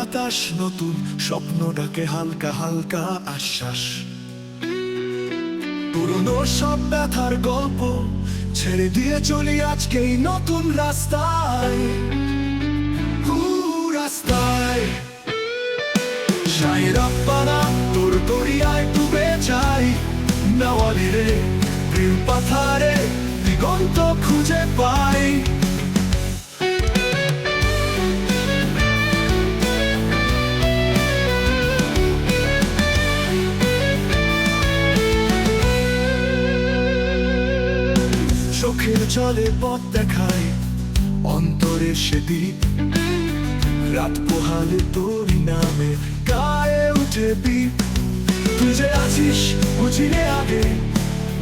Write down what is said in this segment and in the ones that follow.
বাতাস, নতুন স্বপ্ন ডাকে হালকা হালকা আশ্বাস। পুরনো সব ব্যথার গল্প ছেড়ে দিয়ে চলি আজকেই নতুন রাস্তায়। রাস্তায়। তোর দরিয়ায় ডুবে যাই। নেওয়ালি রে পাথারে দিগন্ত খুঁজে পাই। চোখের জলে পথ দেখায় অন্তরে সে দ্বীপ রাত পোহালে তোরই নামে গায়ে উঠে বিপ তুই যে আছিস বুঝিলে আগে।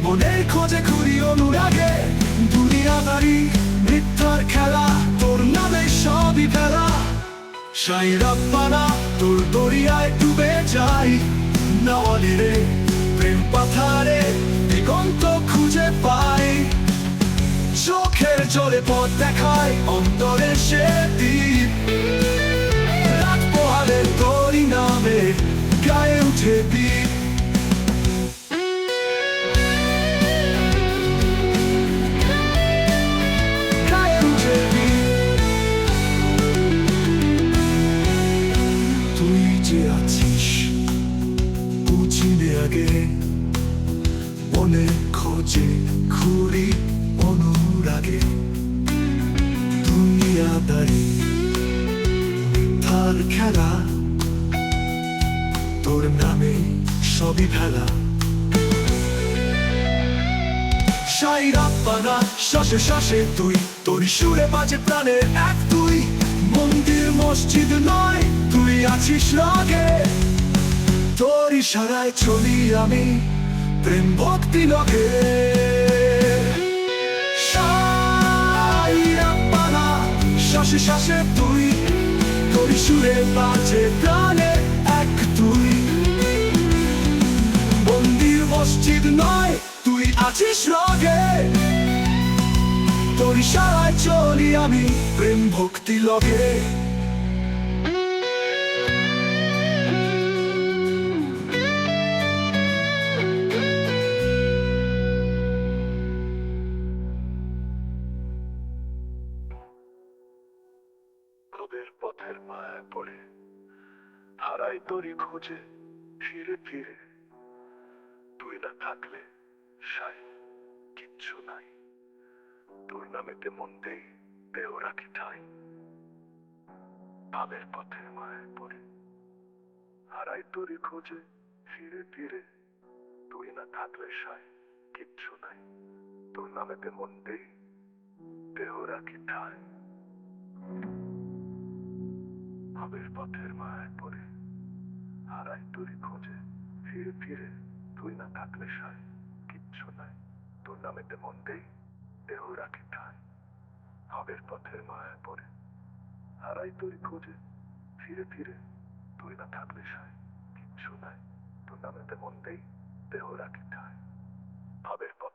মনের খোঁজে ঘুরি অনুরাগে। দুনিয়াদারি মিথ্যার খেলা, তোর নামে সবই ফেলা সাই রাব্বানা তোর দরিয়ায় ডুবে যাই। নাওয়ালি রে, প্রেম পাথারে, দিগন্ত খুঁজে পাই। জলে পথ দেখায় অন্তরে সে দ্বীপ। রাত পোহালে তোরই নামে গায়ে উঠে দ্বীপ। আগে, মনে খোঁজে ঘুরি তোর নামে সবই ফেলা সাই রাপ্পানা শ্বাসে শ্বাসে তুই, তোর সুরে বাজে প্রাণের এক তুই। মন্দির, মসজিদ নয়, তুই আছিস রাগে। তোর ইশারায় চলি আমি প্রেম ভক্তি লগে। শ্বাসে শ্বাসে তুই, তোর সুরে বাজে প্রাণের আছিস রগে? তোর ইশারায় চলি আমি প্রেম ভক্তি লগে। পথের মায়া পড়ে হারাই তোরই খোঁজে ফিরে ফিরে। তুই না থাকলে কিচ্ছু নাই। তোর নামেতে মন দেই দেহ রাখি ঠাই? ভাবের পথে মায়ায় পড়ে, হারাই তোরই খোঁজে, ফিরে ফিরে। তুই না থাকলে সাই কিচ্ছু নাই। তোর নামেতে মন দেই দেহ রাখি ঠাই? ভাবের পথের মায়ায় পড়ে, হারাই তোরই খোঁজে, ফিরে ফিরে। তুই না থাকলে সায় তোর নামেতে মন দেই দেহ রাখি ঠাই? ভাবের পথের মায়ায় পড়ে। হারাই তোর খোঁজে, ধীরে ধীরে তুই না থাকলে সায়। কিচ্ছু নাই টুর্নামেন্টে মন দেই দেহ রাখি ঠায় ভাবের পথ।